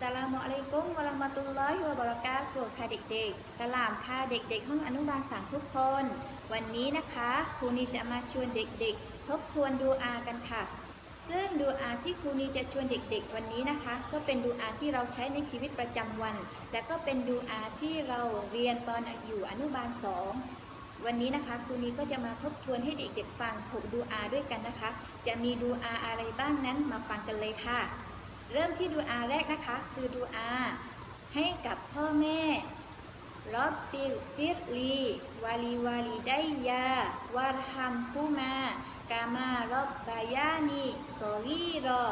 สลามอะลัยกุมวะเราะมะตุลลอฮิวะบะเราะกาตุฮ์ค่ะเด็กๆ สลามค่ะเด็กๆ ห้องอนุบาลสามทุกคน วันนี้นะคะครูนีจะมาชวนเด็กๆ ทบทวนดูอากันค่ะ ซึ่งดูอาที่ครูนีจะชวนเด็กๆ วันนี้นะคะ ก็เป็นดูอาที่เราใช้ในชีวิตประจำวัน และก็เป็นดูอาที่เราเรียนตอนอยู่อนุบาลสองวันนี้นะคะครูนีก็จะมาทบทวนให้เด็กๆฟังหกดูอาด้วยกันนะคะ จะมีดูอาอะไรบ้างนั้นมาฟังกันเลยค่ะ เริ่มที่ดูอาแรกนะคะ คือดูอาให้กับพ่อแม่รอบบิลฟิรลีวาลีวาลีไดยาวารฮัมคูมากามารอบบายานีซอลีรอ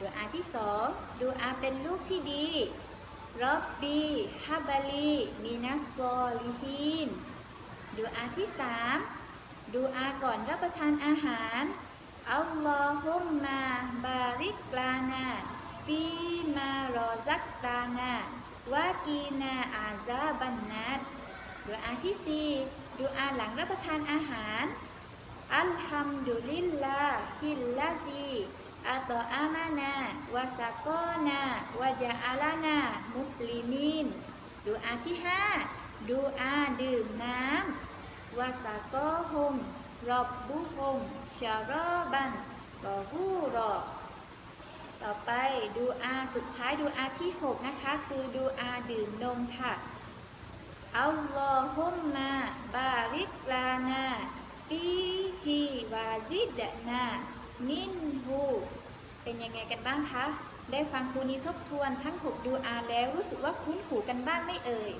ดูอาที่สองดูอาเป็นลูกที่ดีรอบบีฮับบาลีมินัสซอลิฮีนดูอาที่สามดูอาก่อนรับประทานอาหาร อัลลอฮุมมาบาริกลานาฟีมารอซักตานาวากีนาอาซาบันนัดดูอาที่สี่ดูอาหลังรับประทานอาหาร อัลฮัมดุลิลลาฮิลลาซีอัตออามานาวาสกอนาวาจาอาลานามุสลิมีนดูอาที่ห้าดูอาดื่มน้ำ วาสากอฮมรอบบุฮมชารอบันบอฮูรอต่อไปดูอาสุดท้ายดูอาที่ 6 นะคะ คือดูอาดื่มนมค่ะอัลลอฮุมมาบาริกลานาฟีฮีวาซิดนามินฮูเป็นยังไงกันบ้างคะ ได้ฟังครูนี้ทบทวนทั้ง 6 ดูอาแล้วรู้สึกว่าคุ้นหูกันบ้างไม่เอ่ย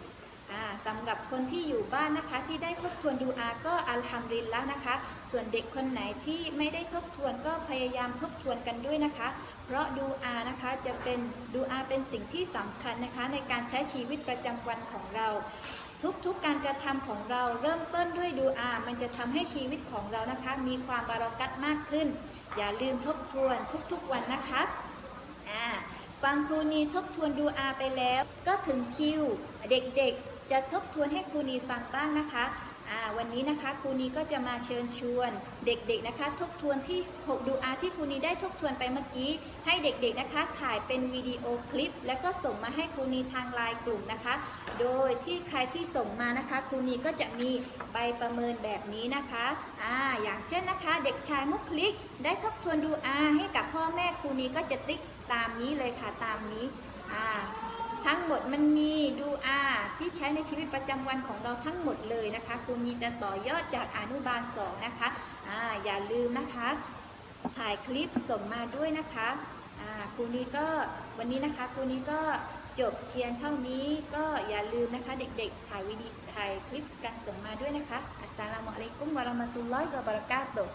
สำหรับคนที่อยู่บ้านนะคะที่ได้ทบทวนดูอาก็อัลฮัมดุลิลละนะคะ ส่วนเด็กคนไหนที่ไม่ได้ทบทวนก็พยายามทบทวนกันด้วยนะคะ เพราะดูอานะคะจะเป็นดูอาเป็นสิ่งที่สำคัญนะคะ ในการใช้ชีวิตประจำวันของเรา ทุกๆกการกระทำของเราเริ่มต้นด้วยดูอา มันจะทำให้ชีวิตของเรานะคะ มีความบารักัตมากขึ้น อย่าลืมทบทวนทุกๆวันนะคะฟังครูนีทบทวนดูอาไปแล้ว ก็ถึงคิว เด็กๆ จะทบทวนให้ครูนีฟังบ้างนะคะวันนี้นะคะครูนีก็จะมาเชิญชวนเด็กๆนะคะ ทบทวนที่6ดูอาที่ครูนีได้ทบทวนไปเมื่อกี้ ให้เด็กๆนะคะ ถ่ายเป็นวิดีโอคลิป แล้วก็ส่งมาให้ครูนีทางไลน์กลุ่มนะคะ โดยที่ใครที่ส่งมานะคะครูนีก็จะมีใบประเมินแบบนี้นะคะอ่าอย่างเช่นนะคะ เด็กชายมุกคลิก ได้ทบทวนดูอาให้กับพ่อแม่ครูนีก็จะติ๊กตามนี้เลยค่ะตามนี้อ่าทั้งหมดมันมีดูอา ที่ใช้ในชีวิตประจำวันของเราทั้งหมดเลยนะคะครูนีจะต่อยอดจากอนุบาล 2 นะคะอ่าอย่าลืมนะคะถ่ายคลิปส่งมาด้วยนะคะอ่าครูนีก็วันนี้นะคะครูนีก็จบเพียงเท่านี้ก็อย่าลืมนะคะเด็กๆถ่ายวิดีถ่ายคลิปกันส่งมาด้วยนะคะอัสสลามุอะลัยกุมวะเราะมะตุลลอฮิวะบะเราะกาตุฮ์